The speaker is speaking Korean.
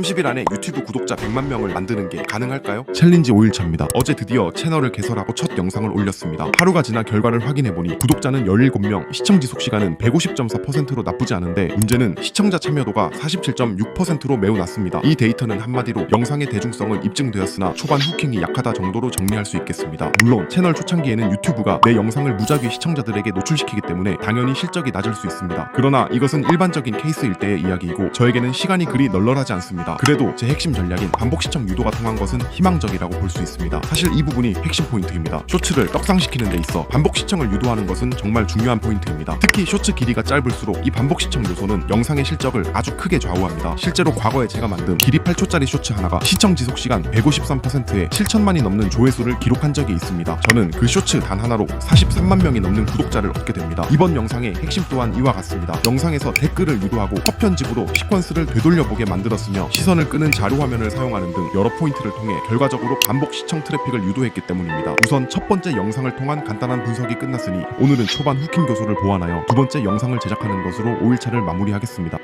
30일 안에 유튜브 구독자 100만 명을 만드는 게 가능할까요? 챌린지 5일차입니다. 어제 드디어 채널을 개설하고 첫 영상을 올렸습니다. 하루가 지나 결과를 확인해보니 구독자는 17명, 시청 지속 시간은 150.4%로 나쁘지 않은데 문제는 시청자 참여도가 47.6%로 매우 낮습니다. 이 데이터는 한마디로 영상의 대중성은 입증되었으나 초반 후킹이 약하다 정도로 정리할 수 있겠습니다. 물론 채널 초창기에는 유튜브가 내 영상을 무작위 시청자들에게 노출시키기 때문에 당연히 실적이 낮을 수 있습니다. 그러나 이것은 일반적인 케이스일 때의 이야기이고 저에게는 시간이 그리 널널하지 않습니다. 그래도 제 핵심 전략인 반복 시청 유도가 통한 것은 희망적이라고 볼 수 있습니다. 사실 이 부분이 핵심 포인트입니다. 쇼츠를 떡상시키는 데 있어 반복 시청을 유도하는 것은 정말 중요한 포인트입니다. 특히 쇼츠 길이가 짧을수록 이 반복 시청 요소는 영상의 실적을 아주 크게 좌우합니다. 실제로 과거에 제가 만든 길이 8초짜리 쇼츠 하나가 시청 지속 시간 153%에 7천만이 넘는 조회수를 기록한 적이 있습니다. 저는 그 쇼츠 단 하나로 43만 명이 넘는 구독자를 얻게 됩니다. 이번 영상의 핵심 또한 이와 같습니다. 영상에서 댓글을 유도하고 컷 편집으로 시퀀스를 되돌려보게 만들었으며 시선을 끄는 자료 화면을 사용하는 등 여러 포인트를 통해 결과적으로 반복 시청 트래픽을 유도했기 때문입니다. 우선 첫 번째 영상을 통한 간단한 분석이 끝났으니 오늘은 초반 후킹 교소를 보완하여 두 번째 영상을 제작하는 것으로 5일차를 마무리하겠습니다.